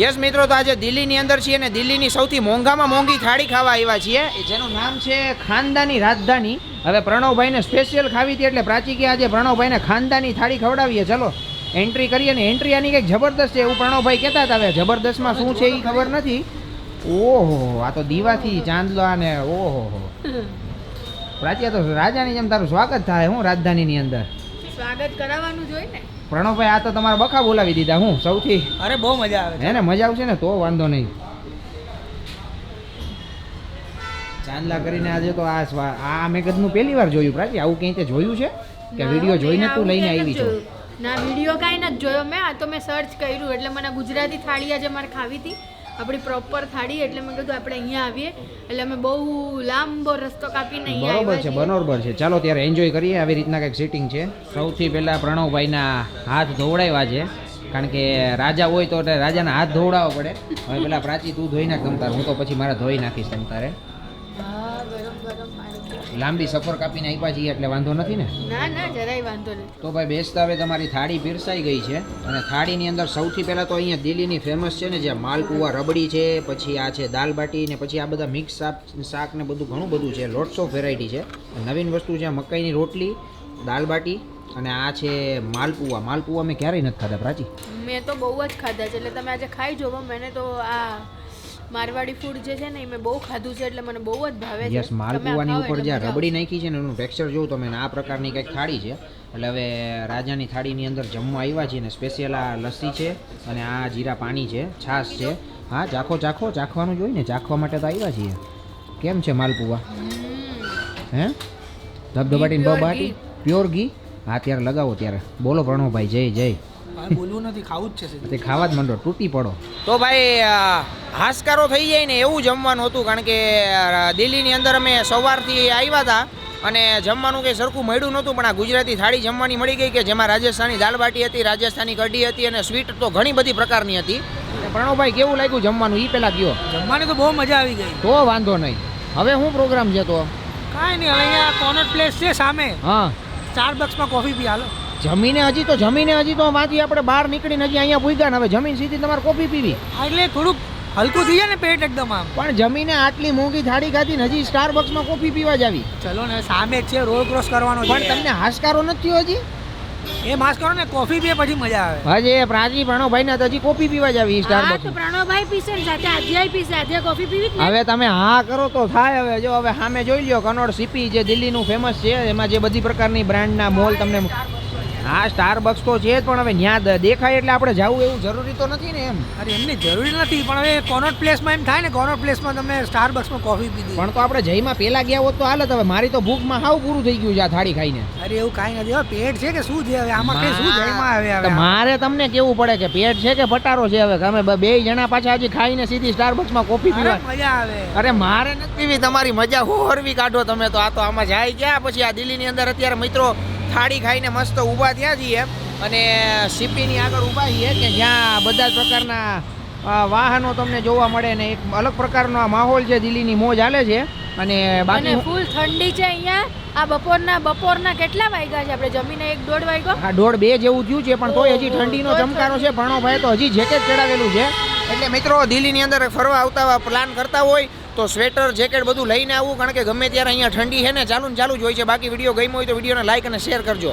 Yes મિત્રો, તો આજે દિલ્હીની અંદર છીએ અને દિલ્હીની સૌથી મોંઘામાં મોંઘી થાળી ખાવા આવ્યા છીએ. જેનું નામ છે ખાનદાની રાજધાની. હવે પ્રણવભાઈને સ્પેશિયલ ખાવી હતી એટલે પ્રાચી કે આજે પ્રણવભાઈને ખાનદાની થાળી ખવડાવીએ. ચલો એન્ટ્રી કરીએ ને એન્ટ્રી આની કંઈક જબરદસ્ત છે એવું પ્રણવભાઈ કહેતા હતા. હવે જબરદસ્તમાં શું છે એ ખબર નથી. ઓહો, આ તો દીવાથી ચાંદલો અને ઓહો. પ્રાચી તો રાજાની જેમ તારું સ્વાગત થાય હું રાજધાનીની અંદર. સ્વાગત કરાવવાનું જોઈએ ને. પ્રણવભાઈ આ તો તમારા બખા બોલાવી દીધા. હું સૌથી અરે બહુ મજા આવે હે ને મજા આવશે ને તો વાંધો નહીં. ચાંદલા કરીને આજે તો આ આ મેગજનું પહેલી વાર જોયું પ્રાચી આવું ક્યાંય તે જોયું છે? કે વીડિયો જોઈને તું લઈને આવી છો? ના વીડિયો કાંઈ નથી જોયો મેં. આ તો મેં સર્ચ કર્યું એટલે મને ગુજરાતી થાળી આજે મારે ખાવી હતી. આપણી પ્રોપર થાળી એટલે મેં કીધું આપણે અહીંયા આવીએ. એટલે અમે બહુ લાંબો રસ્તો કાપીને અહીંયા બરોબર છે બરોબર છે. ચાલો ત્યારે એન્જોય કરીએ. આવી રીતના કંઈક સીટિંગ છે. સૌથી પહેલાં પ્રણવભાઈના હાથ ધોવડાવ્યા છે. કારણ કે રાજા હોય તો એટલે રાજાના હાથ ધોવડાવવા પડે. હવે પેલા પ્રાચી તું ધોઈ નાખ તમતારે હું તો પછી મારા ધોઈ નાખીશ તમતારે હા ગરમ. લાંબી સફર કાપીને આપ્યા છીએ એટલે વાંધો નથી ને? ના ના જરાય વાંધો નથી. તો ભાઈ બેસતા હવે તમારી થાળી પીરસાઈ ગઈ છે અને થાળીની અંદર સૌથી પહેલાં તો અહીંયા દિલ્હીની ફેમસ છે ને જે માલપુવા રબડી છે પછી આ છે દાલ બાટી ને પછી આ બધા મિક્સ શાક શાક ને બધું ઘણું બધું છે લોટ્સ ઓફ વેરાયટી છે. નવીન વસ્તુ છે મકાઈની રોટલી દાલ બાટી અને આ છે માલપુવા માલપુવા મેં ક્યારેય નથી ખાધા પ્રાચી. મેં તો બહુ જ ખાધા છે એટલે તમે આજે ખાઈ જોવો મને તો આ મારવાડી ફૂડ જે છે ને એ મેં બહુ ખાધું છે એટલે મને બહુ જ ભાવે છે. યસ તમે ખાઓ ઉપર જે રબડી નાખી છે ને એનું ટેક્સચર જોઉં તમે ને આ પ્રકારની કંઈક થાળી છે. એટલે હવે રાજાની થાળીની અંદર જમવા આવ્યા છીએ ને સ્પેશિયલ આ લસ્સી છે અને આ જીરા પાણી છે છાશ છે. હા ચાખો ચાખો ચાખવાનું જોઈ ને ચાખવા માટે તો આવ્યા છીએ. કેમ છે માલપુવા. હે? ધબધબાટીને બબાટી પ્યોર ઘી? હા ત્યારે લગાવો ત્યારે. બોલો પ્રણવભાઈ જય જય. બોલવું નથી ખાવું જ છે તે ખાવા જ માંડો તૂટી પડો. તો ભાઈ હાશકારો થઈ જાય ને એવું જમવાનું હતું કારણ કે દિલ્હીની અંદર અમે સવારથી આવ્યા હતા અને જમવાનું કંઈ સરખું મળ્યું નહોતું પણ આ ગુજરાતી થાળી જમવાની મળી ગઈ કે જેમાં રાજસ્થાની દાળ બાટી હતી રાજસ્થાની કઢી હતી અને સ્વીટ તો ઘણી બધી પ્રકારની હતી. પ્રણવભાઈ કેવું લાગ્યું જમવાનું? એ પહેલાં કયો. જમવાની તો બહુ મજા આવી ગઈ. તો વાંધો નહીં. હવે શું પ્રોગ્રામ છે તો કાંઈ નહીં હવે અહીંયા કોનટ પ્લેસ છે સામે. હા. ચાર બક્સમાં કોફી પી હાલો. જમીને હજી તો જમીને હજી તો માથી આપણે બહાર નીકળીને હજી અહીંયા પૂગ્યા ને હવે જમીન સીધી તમારે કોફી પીવી. એટલે થોડુંક હલકું થઈ જાય ને પેટ એકદમ આમ. પણ જમીને આટલી મોંઘી થાળી ખાધી ને હજી સ્ટારબક્સમાં કોફી પીવા જાવી. ચલો ને સામે છે રોડ ક્રોસ કરવાનો પણ તમને હાશકારો નથી હજી? એ માસ કરો ને કોફી પીએ પછી મજા આવે. હજી પ્રાજી પ્રણવભાઈ ને હજી કોફી પીવા જ આવી હા સ્ટારબક્સ તો પ્રણવભાઈ પીશે ને સાથે આધ્યાય પીશે આજે કોફી પીવી હવે તમે હા કરો તો થાય હવે જો હવે સામે જોઈ લ્યો કનોડ સીપી જે દિલ્હીનું ફેમસ છે એમાં જે બધી પ્રકારની બ્રાન્ડના મોલ તમને હા સ્ટારબક્સ તો છે જ પણ હવે ન્યા દેખાય એટલે આપણે જવું એવું જરૂરી તો નથી ને એમ. અરે એમની જરૂરી નથી પણ હવે કોનોટ પ્લેસમાં એમ થાય ને કોનોટ પ્લેસમાં તમે સ્ટાર બક્સમાં કોફી પીધી પણ તો આપણે જઈમાં પહેલા ગયા હોત તો હાલત હવે મારી તો ભૂખમાં હાવ પૂરું થઈ ગયું છે આ થાળી ખાઈને. અરે એવું કાંઈ નથી. હવે પેટ છે કે શું છે હવે? આમાં કઈ શું જઈમાં આવે હવે મારે તમને કેવું પડે કે પેટ છે કે પટારો છે હવે? તમે બે જણા પાછા હજી ખાઈને સીધી સ્ટારબક્સમાં કોફી પીવા મજા આવે. અરે મારે નથી પીવી તમારી મજા હોરવી કાઢો તમે તો. આ તો આમાં જાય ગયા પછી આ દિલ્હીની અંદર અત્યારે મિત્રો થાળી ખાઈને મસ્ત ઊભા થયા છીએ અને સીપીની આગળ ઊભા છીએ કે જ્યાં બધા જ પ્રકારના વાહનો તમને જોવા મળે ને એક અલગ પ્રકારનો આ માહોલ છે દિલ્હીની મોજ હાલે છે. અને બાકી ફૂલ ઠંડી છે અહીંયા. આ બપોરના બપોરના કેટલા વાગ્યા છે? આપણે જમીને એક દોઢ વાગ્યો. આ દોઢ બે જેવું થયું છે પણ તોય હજી ઠંડીનો ચમકારો છે. ભણોભાઈ તો હજી જેકેટ ચડાવેલું છે. એટલે મિત્રો દિલ્હીની અંદર ફરવા આવતા પ્લાન કરતા હોય. તો સ્વેટર, જેકેટ બધું લઈને આવું, કારણ કે ગમે ત્યારે અહીંયા ઠંડી છે ને ચાલુ ને ચાલુ જ હોય છે. બાકી વીડિયો ગમ્યો હોય તો વિડીયોને લાઇક અને શેર કરજો.